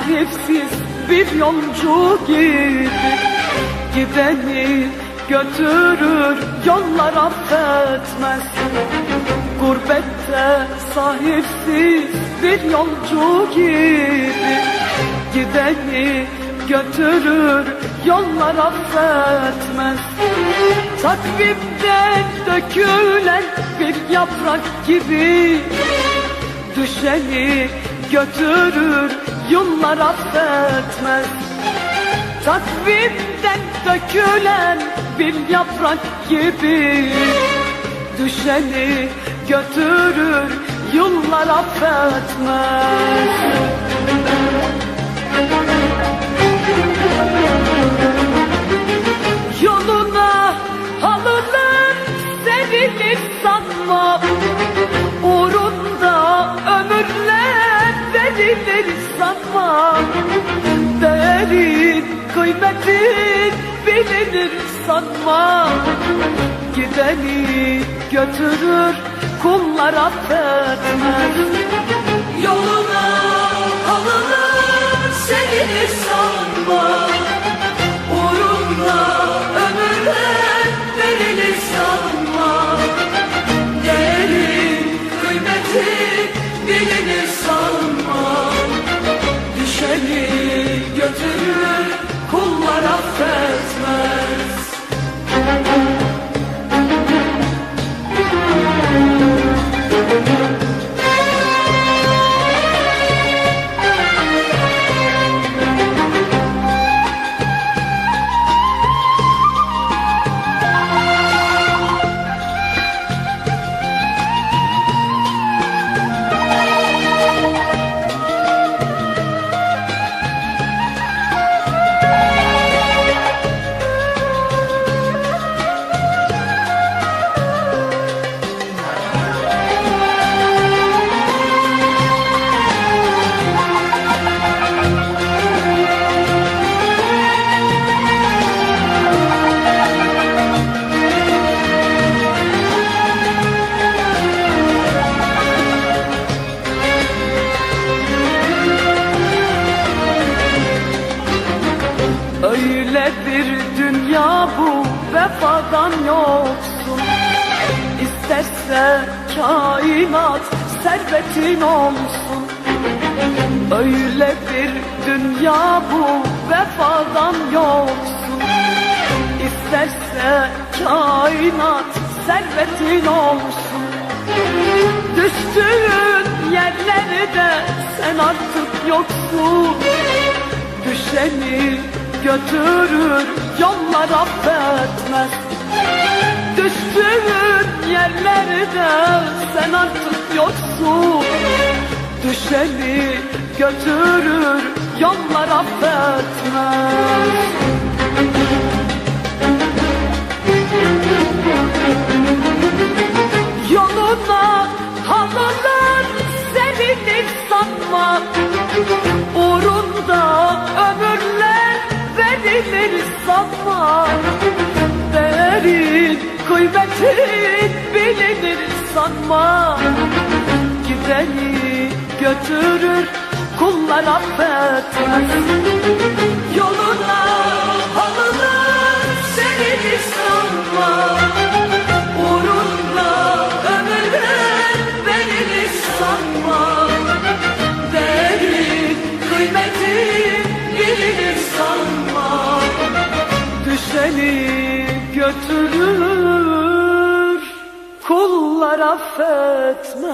Sahipsiz bir yolcu gibi Gideni götürür yollar affetmez. Gurbette sahipsiz bir yolcu gibi Gideni götürür yollar affetmez. Takvimden dökülen bir yaprak gibi Düşeni götürür yıllar affetmez Takvimden dökülen bir yaprak gibi Düşeni götürür yıllar affetmez sanma Gideni götürür kullar affetmez. Yoluna alınır sevilir bir dünya bu vefadan yoksun. İsterse kainat servetin olsun. Öyle bir dünya bu vefadan yoksun. İsterse kainat servetin olsun. Düştüğün yerlerde sen artık yoksun. Düşeni götürür yollar affetmez. Düştüğün yerlerde sen artık yoksun. Düşeni götürür yollar affetmez. Yoluna alınır sevinir sanma verilir sanma Değerin kıymetin bilinir sanma. Gideni götürür kullar affetmez. Yoluna götürür kullar affetmez